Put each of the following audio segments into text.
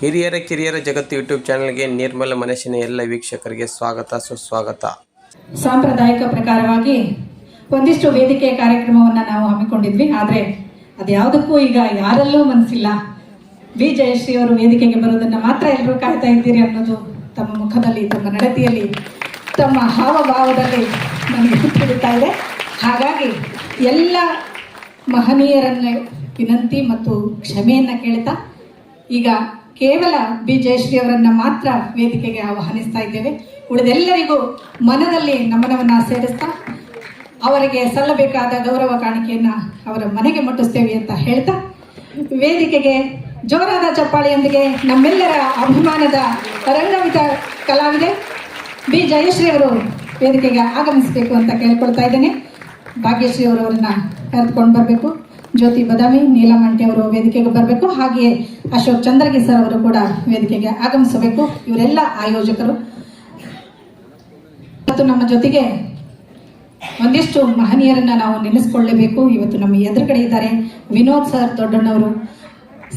ಹಿರಿಯರ, ಕಿರಿಯರ ಜಗತ್ತು ಯೂಟ್ಯೂಬ್ ಚಾನೆಲ್ಗೆ ನಿರ್ಮಲ ಮನಸ್ಸಿನ ಎಲ್ಲ ವೀಕ್ಷಕರಿಗೆ ಸ್ವಾಗತ, ಸುಸ್ವಾಗತ. ಸಾಂಪ್ರದಾಯಿಕ ಪ್ರಕಾರವಾಗಿ ಒಂದಿಷ್ಟು ವೇದಿಕೆ ಕಾರ್ಯಕ್ರಮವನ್ನು ನಾವು ಹಮ್ಮಿಕೊಂಡಿದ್ವಿ. ಆದರೆ ಅದ್ಯಾವುದಕ್ಕೂ ಈಗ ಯಾರಲ್ಲೂ ಮನಸ್ಸಿಲ್ಲ. ಬಿ ಜಯಶ್ರೀ ಅವರು ವೇದಿಕೆಗೆ ಬರೋದನ್ನು ಮಾತ್ರ ಎಲ್ಲರೂ ಕಾಯ್ತಾ ಇದ್ದೀರಿ ಅನ್ನೋದು ತಮ್ಮ ಮುಖದಲ್ಲಿ, ತಮ್ಮ ನಡತೆಯಲ್ಲಿ, ತಮ್ಮ ಹಾವಭಾವದಲ್ಲಿ ನನಗೆ ತಿಳಿತಾ ಇದೆ. ಹಾಗಾಗಿ ಎಲ್ಲ ಮಹನೀಯರನ್ನ ವಿನಂತಿ ಮತ್ತು ಕ್ಷಮೆಯನ್ನು ಕೇಳ್ತಾ ಈಗ ಕೇವಲ ಬಿ ಜಯಶ್ರೀ ಅವರನ್ನ ಮಾತ್ರ ವೇದಿಕೆಗೆ ಆಹ್ವಾನಿಸ್ತಾ ಇದ್ದೇವೆ. ಉಳಿದೆಲ್ಲರಿಗೂ ಮನದಲ್ಲಿ ನಮನವನ್ನ ಸೇರಿಸ್ತಾ ಅವರಿಗೆ ಸಲ್ಲಬೇಕಾದ ಗೌರವ ಕಾಣಿಕೆಯನ್ನ ಅವರ ಮನೆಗೆ ಮುಟ್ಟಿಸ್ತೇವೆ ಅಂತ ಹೇಳ್ತಾ ವೇದಿಕೆಗೆ ಜೋರಾದ ಚಪ್ಪಾಳಿಯೊಂದಿಗೆ ನಮ್ಮೆಲ್ಲರ ಅಭಿಮಾನದ ರಂಗವಿತ ಕಲಾವಿದೆ ಬಿ ಜಯಶ್ರೀ ಅವರು ವೇದಿಕೆಗೆ ಆಗಮಿಸಬೇಕು ಅಂತ ಕೇಳ್ಕೊಳ್ತಾ ಇದ್ದೇನೆ. ಭಾಗ್ಯಶ್ರೀ ಅವರವರನ್ನ ಕರೆದುಕೊಂಡು ಬರಬೇಕು. ಜ್ಯೋತಿ ಬದಾಮಿ ನೀಲಮಂಟಿ ಅವರು ವೇದಿಕೆಗೆ ಬರಬೇಕು. ಹಾಗೆಯೇ ಅಶೋಕ್ ಚಂದ್ರಗಿ ಸರ್ ಅವರು ಕೂಡ ವೇದಿಕೆಗೆ ಆಗಮಿಸಬೇಕು. ಇವರೆಲ್ಲ ಆಯೋಜಕರು. ಮತ್ತು ನಮ್ಮ ಜೊತೆಗೆ ಒಂದಿಷ್ಟು ಮಹನೀಯರನ್ನ ನಾವು ನೆನೆಸ್ಕೊಳ್ಳೇಬೇಕು. ಇವತ್ತು ನಮ್ಮ ಎದುರುಗಡೆ ಇದ್ದಾರೆ ವಿನೋದ್ ಸರ್ ದೊಡ್ಡಣ್ಣವರು.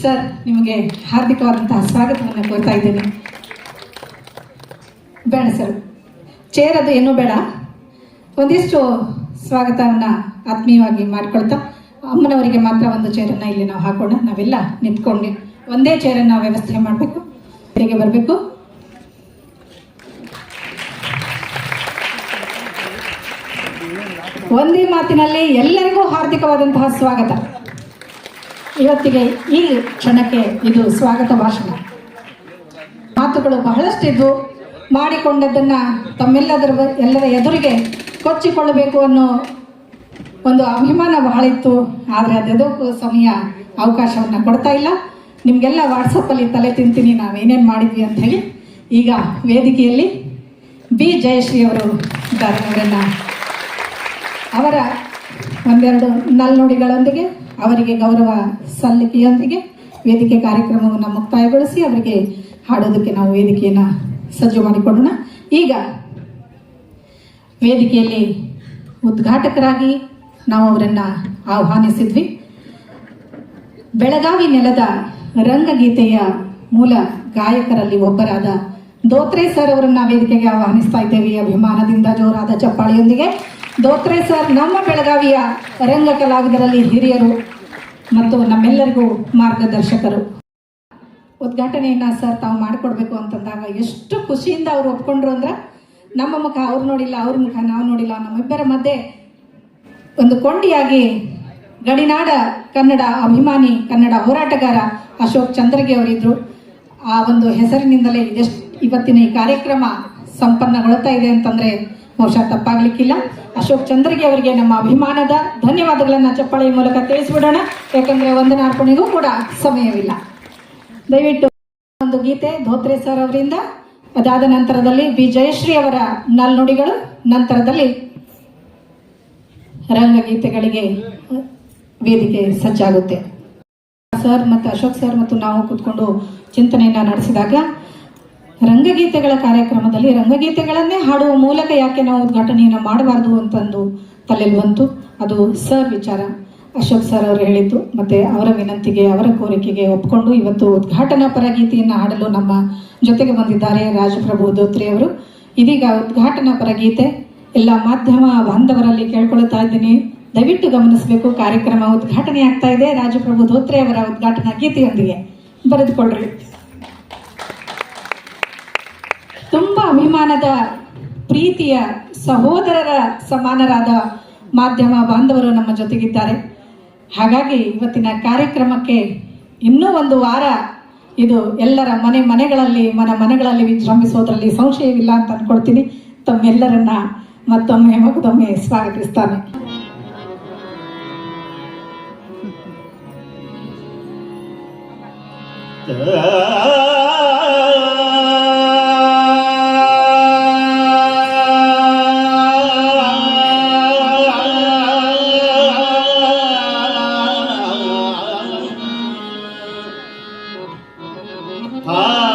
ಸರ್, ನಿಮಗೆ ಹಾರ್ದಿಕವಾದಂತಹ ಸ್ವಾಗತವನ್ನು ಕೋರ್ತಾ ಇದ್ದೇನೆ. ಬೇಡ ಸರ್, ಚೇರ್ ಅದು ಏನೂ ಬೇಡ. ಒಂದಿಷ್ಟು ಸ್ವಾಗತವನ್ನ ಆತ್ಮೀಯವಾಗಿ ಮಾಡ್ಕೊಳ್ತಾ ಅಮ್ಮನವರಿಗೆ ಮಾತ್ರ ಒಂದು ಚೇರನ್ನು ಇಲ್ಲಿ ನಾವು ಹಾಕೋಣ. ನಾವೆಲ್ಲ ನಿಂತ್ಕೊಂಡು ಒಂದೇ ಚೇರನ್ನು ವ್ಯವಸ್ಥೆ ಮಾಡಬೇಕು. ಹೇಗೆ ಬರಬೇಕು. ಒಂದೇ ಮಾತಿನಲ್ಲಿ ಎಲ್ಲರಿಗೂ ಹಾರ್ದಿಕವಾದಂತಹ ಸ್ವಾಗತ. ಇವತ್ತಿಗೆ ಈ ಕ್ಷಣಕ್ಕೆ ಇದು ಸ್ವಾಗತ ಭಾಷಣ. ಮಾತುಗಳು ಬಹಳಷ್ಟಿದ್ವು ಮಾಡಿಕೊಂಡದ್ದನ್ನು ತಮ್ಮೆಲ್ಲದರ ಎಲ್ಲರ ಎದುರಿಗೆ ಕೊಚ್ಚಿಕೊಳ್ಳಬೇಕು ಅನ್ನೋ ಒಂದು ಅಭಿಮಾನ ಬಹಳ ಇತ್ತು, ಆದರೆ ಅದೆದಕ್ಕೂ ಸಮಯ ಅವಕಾಶವನ್ನು ಕೊಡ್ತಾ ಇಲ್ಲ. ನಿಮಗೆಲ್ಲ ವಾಟ್ಸಪ್ಪಲ್ಲಿ ತಲೆ ತಿಂತೀನಿ ಏನೇನ್ ಮಾಡಿದ್ವಿ ಅಂತ ಹೇಳಿ. ಈಗ ವೇದಿಕೆಯಲ್ಲಿ ಬಿ ಜಯಶ್ರೀ ಅವರು ಇದ್ದಾರೆ ಅವರ ಒಂದೆರಡು ನಲ್ನುಡಿಗಳೊಂದಿಗೆ, ಅವರಿಗೆ ಗೌರವ ಸಲ್ಲಿಕೆಯೊಂದಿಗೆ ವೇದಿಕೆ ಕಾರ್ಯಕ್ರಮವನ್ನು ಮುಕ್ತಾಯಗೊಳಿಸಿ, ಅವರಿಗೆ ಹಾಡೋದಕ್ಕೆ ನಾವು ವೇದಿಕೆಯನ್ನು ಸಜ್ಜು ಮಾಡಿಕೊಡೋಣ. ಈಗ ವೇದಿಕೆಯಲ್ಲಿ ಉದ್ಘಾಟಕರಾಗಿ ನಾವು ಅವರನ್ನು ಆಹ್ವಾನಿಸಿದ್ವಿ. ಬೆಳಗಾವಿ ನೆಲದ ರಂಗಗೀತೆಯ ಮೂಲ ಗಾಯಕರಲ್ಲಿ ಒಬ್ಬರಾದ ದೋತ್ರೆ ಸರ್ ಅವರನ್ನ ವೇದಿಕೆಗೆ ಆಹ್ವಾನಿಸ್ತಾ ಇದ್ದೇವೆ. ಅಭಿಮಾನದಿಂದ ಜೋರಾದ ಚಪ್ಪಾಳಿಯೊಂದಿಗೆ. ದೋತ್ರೆ ಸರ್, ನಮ್ಮ ಬೆಳಗಾವಿಯ ರಂಗ ಕಲಾವಿದರಲ್ಲಿ ಹಿರಿಯರು ಮತ್ತು ನಮ್ಮೆಲ್ಲರಿಗೂ ಮಾರ್ಗದರ್ಶಕರು. ಉದ್ಘಾಟನೆಯನ್ನ ಸರ್ ತಾವು ಮಾಡಿಕೊಡ್ಬೇಕು ಅಂತಂದಾಗ ಎಷ್ಟು ಖುಷಿಯಿಂದ ಅವರು ಒಪ್ಕೊಂಡ್ರು ಅಂದ್ರೆ ನಮ್ಮ ಮುಖ ಅವ್ರು ನೋಡಿಲ್ಲ, ಅವ್ರ ಮುಖ ನಾವು ನೋಡಿಲ್ಲ. ನಮ್ಮಿಬ್ಬರ ಮಧ್ಯೆ ಒಂದು ಕೊಂಡಿಯಾಗಿ ಗಡಿನಾಡ ಕನ್ನಡ ಅಭಿಮಾನಿ, ಕನ್ನಡ ಹೋರಾಟಗಾರ ಅಶೋಕ್ ಚಂದ್ರಗೆ ಅವರಿದ್ರು. ಆ ಒಂದು ಹೆಸರಿನಿಂದಲೇ ಇದೆಷ್ಟು ಇವತ್ತಿನ ಈ ಕಾರ್ಯಕ್ರಮ ಸಂಪನ್ನಗೊಳ್ತಾ ಇದೆ ಅಂತಂದ್ರೆ ಬಹುಶಃ ತಪ್ಪಾಗ್ಲಿಕ್ಕಿಲ್ಲ. ಅಶೋಕ್ ಚಂದ್ರಗೆ ಅವರಿಗೆ ನಮ್ಮ ಅಭಿಮಾನದ ಧನ್ಯವಾದಗಳನ್ನ ಚಪ್ಪಾಳೆಯ ಮೂಲಕ ತಿಳಿಸ್ಬಿಡೋಣ. ಯಾಕಂದ್ರೆ ವಂದನಾರ್ಪಣೆಗೂ ಕೂಡ ಸಮಯವಿಲ್ಲ. ದಯವಿಟ್ಟು ಒಂದು ಗೀತೆ ಧೋತ್ರೆ ಸರ್ ಅವರಿಂದ. ಅದಾದ ನಂತರದಲ್ಲಿ ಬಿ ಜಯಶ್ರೀ ಅವರ ನಲ್ನುಡಿಗಳು, ನಂತರದಲ್ಲಿ ರಂಗಗೀತೆಗಳಿಗೆ ವೇದಿಕೆ ಸಜ್ಜಾಗುತ್ತೆ. ಸರ್ ಮತ್ತು ಅಶೋಕ್ ಸರ್ ಮತ್ತು ನಾವು ಕೂತ್ಕೊಂಡು ಚಿಂತನೆಯನ್ನ ನಡೆಸಿದಾಗ ರಂಗಗೀತೆಗಳ ಕಾರ್ಯಕ್ರಮದಲ್ಲಿ ರಂಗಗೀತೆಗಳನ್ನೇ ಹಾಡುವ ಮೂಲಕ ಯಾಕೆ ನಾವು ಉದ್ಘಾಟನೆಯನ್ನು ಮಾಡಬಾರ್ದು ಅಂತಂದು ತಲೆಯಲ್ಲಿ ಬಂತು. ಅದು ಸರ್ ವಿಚಾರ. ಅಶೋಕ್ ಸರ್ ಅವರು ಹೇಳಿದ್ದು ಮತ್ತೆ ಅವರ ವಿನಂತಿಗೆ, ಅವರ ಕೋರಿಕೆಗೆ ಒಪ್ಕೊಂಡು ಇವತ್ತು ಉದ್ಘಾಟನಾ ಪರ ಗೀತೆಯನ್ನು ಹಾಡಲು ನಮ್ಮ ಜೊತೆಗೆ ಬಂದಿದ್ದಾರೆ ರಾಜಪ್ರಭು ದೋತ್ರಿ ಅವರು. ಇದೀಗ ಉದ್ಘಾಟನಾ ಪರ ಗೀತೆ ಎಲ್ಲ ಮಾಧ್ಯಮ ಬಾಂಧವರಲ್ಲಿ ಕೇಳ್ಕೊಳ್ತಾ ಇದ್ದೀನಿ. ದಯವಿಟ್ಟು ಗಮನಿಸಬೇಕು, ಕಾರ್ಯಕ್ರಮ ಉದ್ಘಾಟನೆ ಆಗ್ತಾ ಇದೆ. ರಾಜಪ್ರಭು ಧೋತ್ರೆ ಅವರ ಉದ್ಘಾಟನಾ ಗೀತೆಯೊಂದಿಗೆ ಬರೆದುಕೊಳ್ರಿ ತುಂಬಾ ಅಭಿಮಾನದ, ಪ್ರೀತಿಯ ಸಹೋದರರ ಸಮಾನರಾದ ಮಾಧ್ಯಮ ಬಾಂಧವರು ನಮ್ಮ ಜೊತೆಗಿದ್ದಾರೆ. ಹಾಗಾಗಿ ಇವತ್ತಿನ ಕಾರ್ಯಕ್ರಮಕ್ಕೆ ಇನ್ನೂ ಒಂದು ವಾರ ಇದು ಎಲ್ಲರ ಮನೆ ಮನೆಗಳಲ್ಲಿ, ಮನ ಮನೆಗಳಲ್ಲಿ ವಿಜೃಂಭಿಸೋದ್ರಲ್ಲಿ ಸಂಶಯವಿಲ್ಲ ಅಂತ ಅಂದ್ಕೊಳ್ತೀನಿ ತಮ್ಮೆಲ್ಲರನ್ನ ಮತ್ತೊಮ್ಮೆ ಮಗದೊಮ್ಮೆ ಸ್ವಾಗತಿಸ್ತಾನೆ ಆ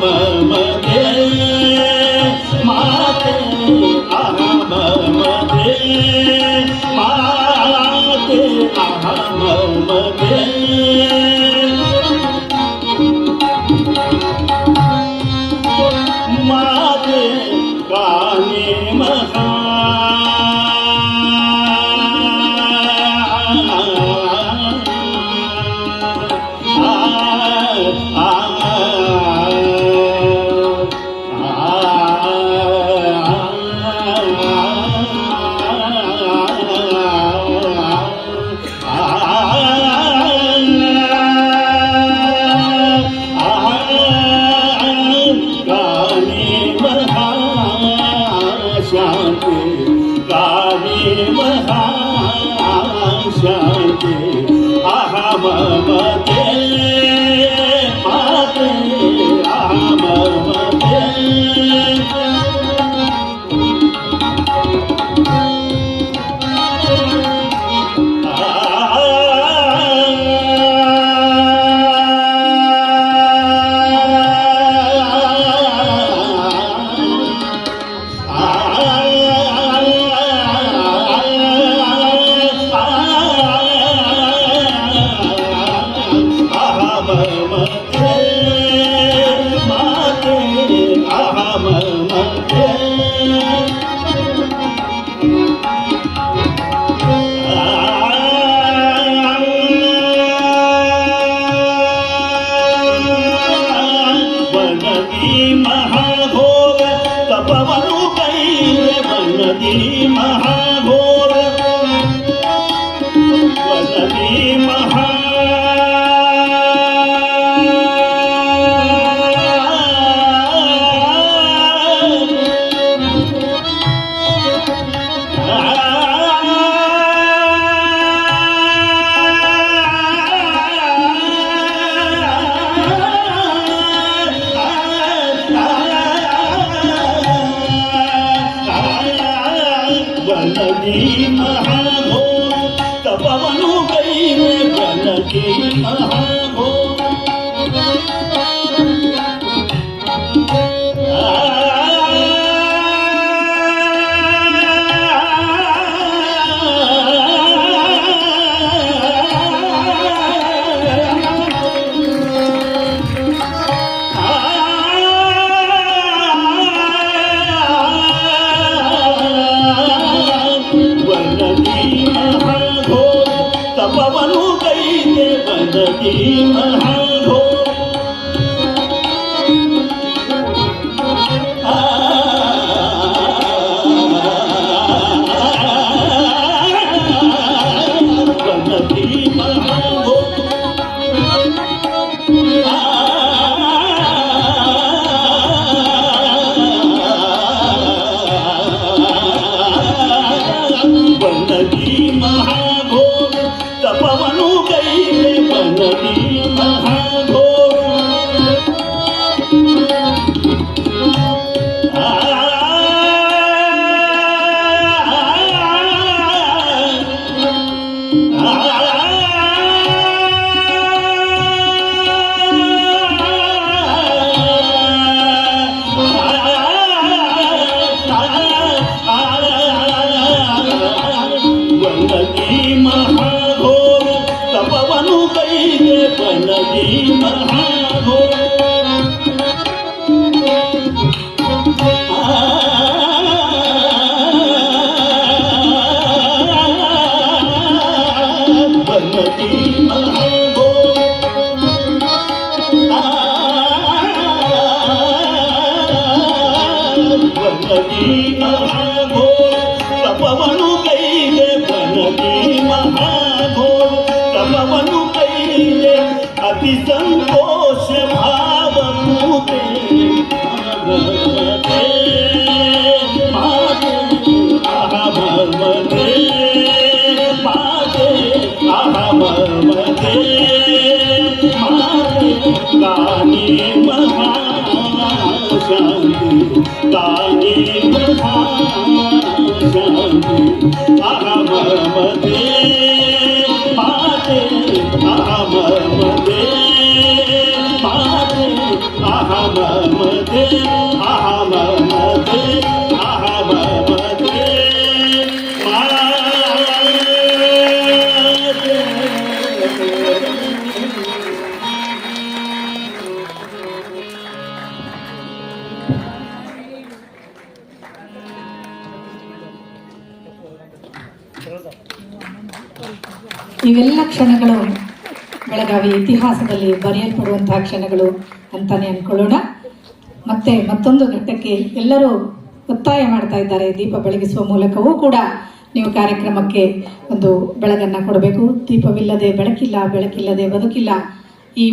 我们。you. Cuando aquí amor, la pava ಇವೆಲ್ಲ ಕ್ಷಣಗಳು ಬೆಳಗಾವಿ ಇತಿಹಾಸದಲ್ಲಿ ಬರೆಯಲ್ಪಡುವಂತಹ ಕ್ಷಣಗಳು ಅಂತಾನೆ ಅನ್ಕೊಳ್ಳೋಣ. ಮತ್ತೆ ಮತ್ತೊಂದು ಘಟ್ಟಕ್ಕೆ ಎಲ್ಲರೂ ಒತ್ತಾಯ ಮಾಡ್ತಾ ಇದ್ದಾರೆ. ದೀಪ ಬೆಳಗಿಸುವ ಮೂಲಕವೂ ಕೂಡ ನೀವು ಕಾರ್ಯಕ್ರಮಕ್ಕೆ ಒಂದು ಬೆಳಗನ್ನು ಕೊಡಬೇಕು. ದೀಪವಿಲ್ಲದೆ ಬೆಳಕಿಲ್ಲ, ಬೆಳಕಿಲ್ಲದೆ ಬದುಕಿಲ್ಲ. ಈ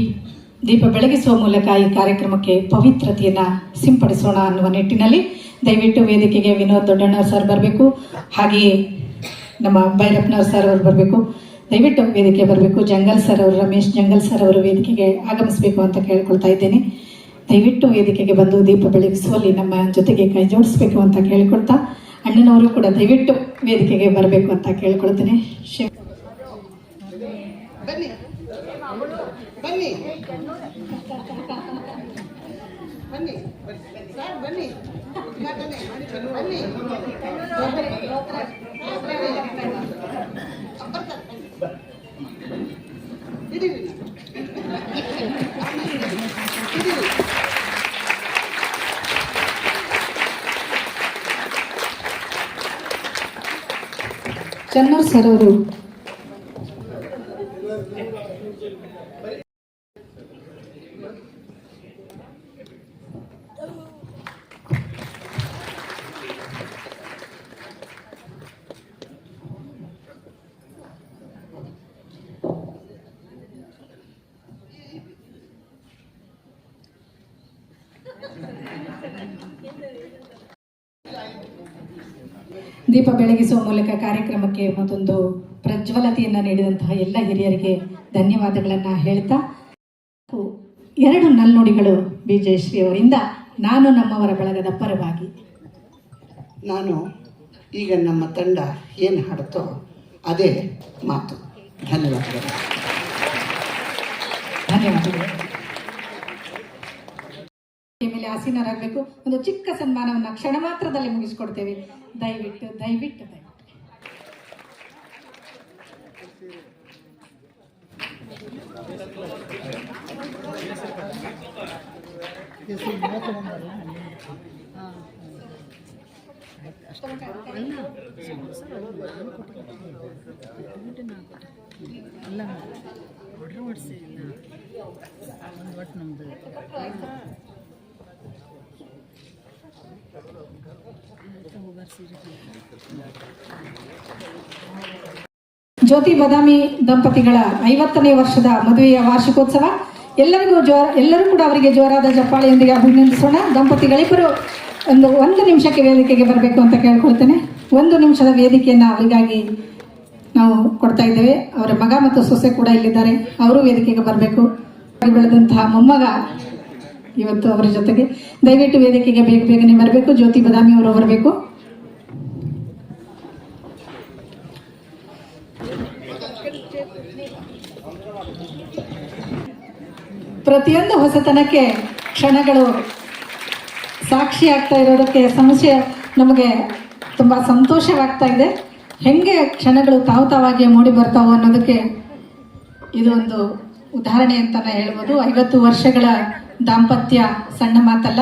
ದೀಪ ಬೆಳಗಿಸುವ ಮೂಲಕ ಈ ಕಾರ್ಯಕ್ರಮಕ್ಕೆ ಪವಿತ್ರತೆಯನ್ನು ಸಿಂಪಡಿಸೋಣ ಅನ್ನುವ ನಿಟ್ಟಿನಲ್ಲಿ ದಯವಿಟ್ಟು ವೇದಿಕೆಗೆ ವಿನೋದ್ ದೊಡ್ಡಣ್ಣ ಸರ್ ಬರಬೇಕು. ಹಾಗೆಯೇ ನಮ್ಮ ಭೈರಪ್ಪನವ್ರ ಸರ್ ಅವರು ಬರಬೇಕು. ದಯವಿಟ್ಟು ವೇದಿಕೆ ಬರಬೇಕು. ಜಂಗಲ್ ಸರ್ ಅವರು, ರಮೇಶ್ ಜಂಗಲ್ ಸರ್ ಅವರು ವೇದಿಕೆಗೆ ಆಗಮಿಸಬೇಕು ಅಂತ ಕೇಳ್ಕೊಳ್ತಾ ಇದ್ದೇನೆ. ದಯವಿಟ್ಟು ವೇದಿಕೆಗೆ ಬಂದು ದೀಪ ಬೆಳಗಿಸುವಲ್ಲಿ ನಮ್ಮ ಜೊತೆಗೆ ಕೈ ಜೋಡಿಸ್ಬೇಕು ಅಂತ ಕೇಳ್ಕೊಳ್ತಾ, ಅಣ್ಣನವರು ಕೂಡ ದಯವಿಟ್ಟು ವೇದಿಕೆಗೆ ಬರಬೇಕು ಅಂತ ಕೇಳ್ಕೊಳ್ತೇನೆ. ಬನ್ನಿ. ಬನ್ನಿ. ಸರ್, ಬನ್ನಿ. ಚನ್ನೂರ್ ಸರ್ ಅವರು ದೀಪ ಬೆಳಗಿಸುವ ಮೂಲಕ ಕಾರ್ಯಕ್ರಮಕ್ಕೆ ಮತ್ತೊಂದು ಪ್ರಜ್ವಲತೆಯನ್ನು ನೀಡಿದಂತಹ ಎಲ್ಲ ಹಿರಿಯರಿಗೆ ಧನ್ಯವಾದಗಳನ್ನು ಹೇಳ್ತಾ ಎರಡು ನಲ್ನುಡಿಗಳು ಬಿ ಜಯಶ್ರೀ ಅವರಿಂದ ನಾನು ನಮ್ಮವರ ಬಳಗದ ಪರವಾಗಿ. ನಾನು ಈಗ ನಮ್ಮ ತಂಡ ಏನು ಹಾಡುತ್ತೋ ಅದೇ ಮಾತು. ಧನ್ಯವಾದಗಳು. ಧನ್ಯವಾದಗಳು. ಮೇಲೆ ಆಸೀನರಾಗಬೇಕು. ಒಂದು ಚಿಕ್ಕ ಸನ್ಮಾನವನ್ನು ಕ್ಷಣ ಮಾತ್ರದಲ್ಲಿ ಮುಗಿಸ್ಕೊಡ್ತೇವೆ. ದಯವಿಟ್ಟು ದಯವಿಟ್ಟು ದಯವಿಟ್ಟು. ಒಂದು ಒಟ್ಟು ನಮ್ಮದು ಹೋಗಾರ ಸೀರೆ ಜ್ಯೋತಿ ಬದಾಮಿ ದಂಪತಿಗಳ ಐವತ್ತನೇ ವರ್ಷದ ಮದುವೆಯ ವಾರ್ಷಿಕೋತ್ಸವ. ಎಲ್ಲರಿಗೂ ಜೋರ ಎಲ್ಲರೂ ಕೂಡ ಅವರಿಗೆ ಜೋರಾದ ಚಪ್ಪಾಳೆಯೊಂದಿಗೆ ಅಭಿನಂದಿಸೋಣ. ದಂಪತಿಗಳಿಬ್ಬರು ಒಂದು ಒಂದು ನಿಮಿಷಕ್ಕೆ ವೇದಿಕೆಗೆ ಬರಬೇಕು ಅಂತ ಕೇಳ್ಕೊಳ್ತೇನೆ. ಒಂದು ನಿಮಿಷದ ವೇದಿಕೆಯನ್ನು ಅವರಿಗಾಗಿ ನಾವು ಕೊಡ್ತಾ ಇದ್ದೇವೆ. ಅವರ ಮಗ ಮತ್ತು ಸೊಸೆ ಕೂಡ ಇಲ್ಲಿದ್ದಾರೆ. ಅವರು ವೇದಿಕೆಗೆ ಬರಬೇಕು. ಬೆಳೆದಂತಹ ಮೊಮ್ಮಗ ಇವತ್ತು ಅವರ ಜೊತೆಗೆ. ದಯವಿಟ್ಟು ವೇದಿಕೆಗೆ ಬೇಗ ಬೇಗನೆ ಬರಬೇಕು. ಜ್ಯೋತಿ ಬದಾಮಿ ಅವರು ಬರಬೇಕು. ಪ್ರತಿಯೊಂದು ಹೊಸತನಕ್ಕೆ ಕ್ಷಣಗಳು ಸಾಕ್ಷಿ ಆಗ್ತಾ ಇರೋದಕ್ಕೆ ಸಮಸ್ಯೆ ನಮಗೆ ತುಂಬ ಸಂತೋಷವಾಗ್ತಾ ಇದೆ. ಹೆಂಗೆ ಕ್ಷಣಗಳು ತಾವು ತಾವಾಗಿ ಮೂಡಿ ಬರ್ತಾವೋ ಅನ್ನೋದಕ್ಕೆ ಇದೊಂದು ಉದಾಹರಣೆ ಅಂತಾನೆ ಹೇಳ್ಬೋದು. ಐವತ್ತು ವರ್ಷಗಳ ದಾಂಪತ್ಯ ಸಣ್ಣ ಮಾತಲ್ಲ.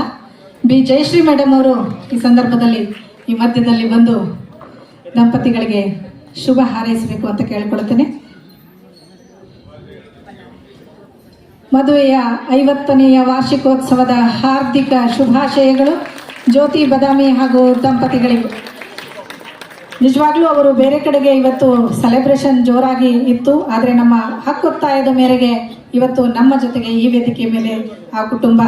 ಬಿ ಜಯಶ್ರೀ ಮೇಡಮ್ ಅವರು ಈ ಸಂದರ್ಭದಲ್ಲಿ ಈ ಮಧ್ಯದಲ್ಲಿ ಬಂದು ದಂಪತಿಗಳಿಗೆ ಶುಭ ಹಾರೈಸಬೇಕು ಅಂತ ಕೇಳ್ಕೊಳ್ತೇನೆ. ಮದುವೆಯ ಐವತ್ತನೆಯ ವಾರ್ಷಿಕೋತ್ಸವದ ಹಾರ್ದಿಕ ಶುಭಾಶಯಗಳು ಜ್ಯೋತಿ ಬದಾಮಿ ಹಾಗೂ ದಂಪತಿಗಳಿಗೆ. ನಿಜವಾಗ್ಲೂ ಅವರು ಬೇರೆ ಕಡೆಗೆ ಇವತ್ತು ಸೆಲೆಬ್ರೇಷನ್ ಜೋರಾಗಿ ಇತ್ತು, ಆದರೆ ನಮ್ಮ ಹಕ್ಕೊತ್ತಾಯದ ಮೇರೆಗೆ ಇವತ್ತು ನಮ್ಮ ಜೊತೆಗೆ ಈ ವೇದಿಕೆ ಮೇಲೆ ಆ ಕುಟುಂಬ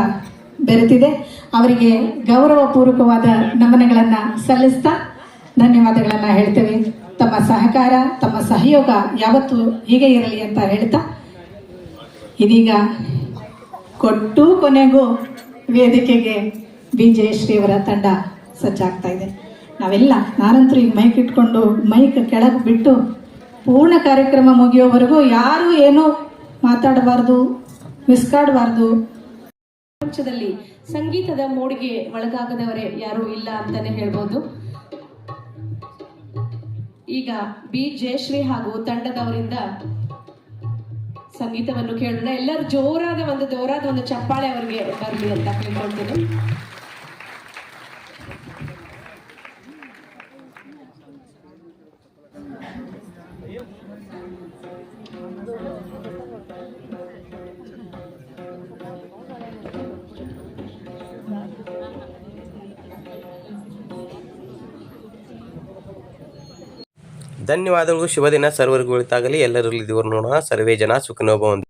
ಬೆರೆತಿದೆ. ಅವರಿಗೆ ಗೌರವಪೂರ್ವಕವಾದ ನಮನಗಳನ್ನು ಸಲ್ಲಿಸ್ತಾ ಧನ್ಯವಾದಗಳನ್ನು ಹೇಳ್ತೇವೆ. ತಮ್ಮ ಸಹಕಾರ, ತಮ್ಮ ಸಹಯೋಗ ಯಾವತ್ತೂ ಹೀಗೆ ಇರಲಿ ಅಂತ ಹೇಳ್ತಾ ಇದೀಗ ಕೊಟ್ಟು ಕೊನೆಗೂ ವೇದಿಕೆಗೆ ಬಿ ಜಯಶ್ರೀಯವರ ತಂಡ ಸಜ್ಜಾಗ್ತಾ ಇದೆ. ನಾವೆಲ್ಲ ನಾನಂತರೂ ಈಗ ಮೈಕ್ ಇಟ್ಕೊಂಡು ಮೈಕ್ ಕೆಳಗೆ ಬಿಟ್ಟು ಪೂರ್ಣ ಕಾರ್ಯಕ್ರಮ ಮುಗಿಯೋವರೆಗೂ ಯಾರು ಏನೂ ಮಾತಾಡಬಾರ್ದು ಮಿಸ್ಕಾಡಬಾರ್ದು ಪ್ರಪಂಚದಲ್ಲಿ ಸಂಗೀತದ ಮೂಡಿಗೆ ಒಳಗಾಗದವರೇ ಯಾರೂ ಇಲ್ಲ ಅಂತಾನೆ ಹೇಳ್ಬೋದು. ಈಗ ಬಿ ಜಯಶ್ರೀ ಹಾಗೂ ತಂಡದವರಿಂದ ಸಂಗೀತವನ್ನು ಕೇಳೋಣ ಎಲ್ಲರೂ ಜೋರಾದ ಒಂದು ಜೋರಾದ ಒಂದು ಚಪ್ಪಾಳೆ ಅವರಿಗೆ ಬರಲಿ ಅಂತ ಕೇಳ್ಕೊಳ್ತೀನಿ. ಧನ್ಯವಾದಗಳು. ಶುಭ ದಿನ ಸರ್ವರಿಗೂ ಒಳಿತಾಗಲಿ ಎಲ್ಲರಲ್ಲಿ ದೇವರು ನೋಡೋಣ. ಸರ್ವೇ ಜನ ಸುಖನೋಭವಂತು